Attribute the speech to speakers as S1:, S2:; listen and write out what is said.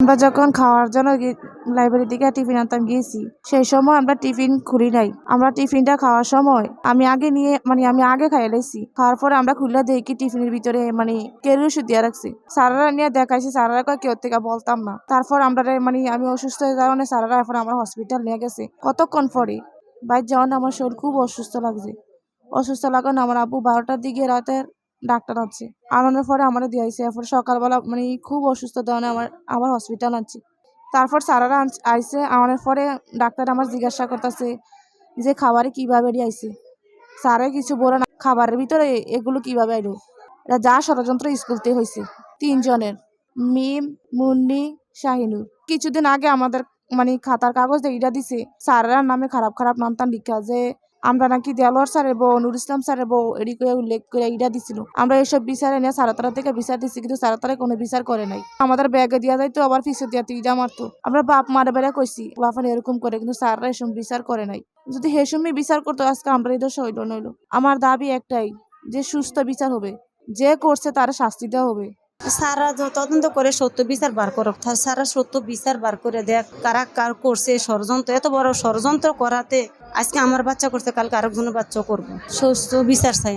S1: আমরা যখন খাওয়ার জন্য লাইব্রেরি থেকে টিফিন আনতাম, গিয়েছি, সেই সময় আমরা টিফিন খুলি নাই। আমরা টিফিনটা খাওয়ার সময় আমি আগে নিয়ে মানে আমি আগে খাই লাইছি। খাওয়ার পরে আমরা খুললে দেখি টিফিনের ভিতরে মানে কেরু ওষুধ দিয়ে রাখছি। সারারা নিয়ে দেখাইছি সারারা কেউ থেকে বলতাম না। তারপর আমরা মানে আমি অসুস্থ হয়ে যাওয়ার সারারা এখন আমার হসপিটাল নিয়ে গেছে। কতক্ষণ পরে? বাইর যখন আমার শরীর খুব অসুস্থ লাগছে। অসুস্থ লাগানো আমার আব্বু বারোটার দিকে রাতের ডাক্তার আছে আনানোর পরে আমার দিয়েছে এরপর সকালবেলা মানে খুব অসুস্থ দেওয়ানে আমার আবার হসপিটাল আনছি। তারপর সারারা আইসে আনানোর পরে ডাক্তার আমার জিজ্ঞাসা করতেছে যে, খাবারে কীভাবে আইছে? স্যারে কিছু বলে না, খাবারের ভিতরে এগুলো কীভাবে আইলো? এটা যা ষড়যন্ত্র স্কুলতে হয়েছে তিনজনের, মিম, মুন্নি, শাহিনুর। কিছুদিন আগে আমাদের মানে খাতার কাগজ এইটা দিছে। স্যারের নামে খারাপ খারাপ নাম টান লিখা যে আমরা নাকি দেলোয়ার স্যারের বউ নুর ইসলাম স্যারের বউ, এডি করে উল্লেখ করে এইটা দিছিল। আমরা এইসব বিচার এনে সারাতারা থেকে বিচার দিচ্ছি কিন্তু সারাতারা কোনো বিচার করে নাই। আমাদের ব্যাগে দিয়া যাইতো, আবার ফিসে দিয়া তিজা মারতো। আমরা বাপ মারে বেড়ে কইছি বাপন এরকম করে, কিন্তু স্যাররা এসব বিচার করে নাই। যদি হেসমই বিচার করতো, আজকে আমরা এই দোষ হইল, নইলো। আমার দাবি একটাই, যে সুস্থ বিচার হবে, যে করছে তার শাস্তি দেওয়া হবে।
S2: সারা তদন্ত করে সত্য বিচার বার করক সারা সত্য বিচার বার করে দেখ কারা কার করছে ষড়যন্ত্র, এত বড় ষড়যন্ত্র করাতে আজকে আমার বাচ্চা করছে, কালকে আরেকজনের বাচ্চা করব। সত্য বিচার চাই।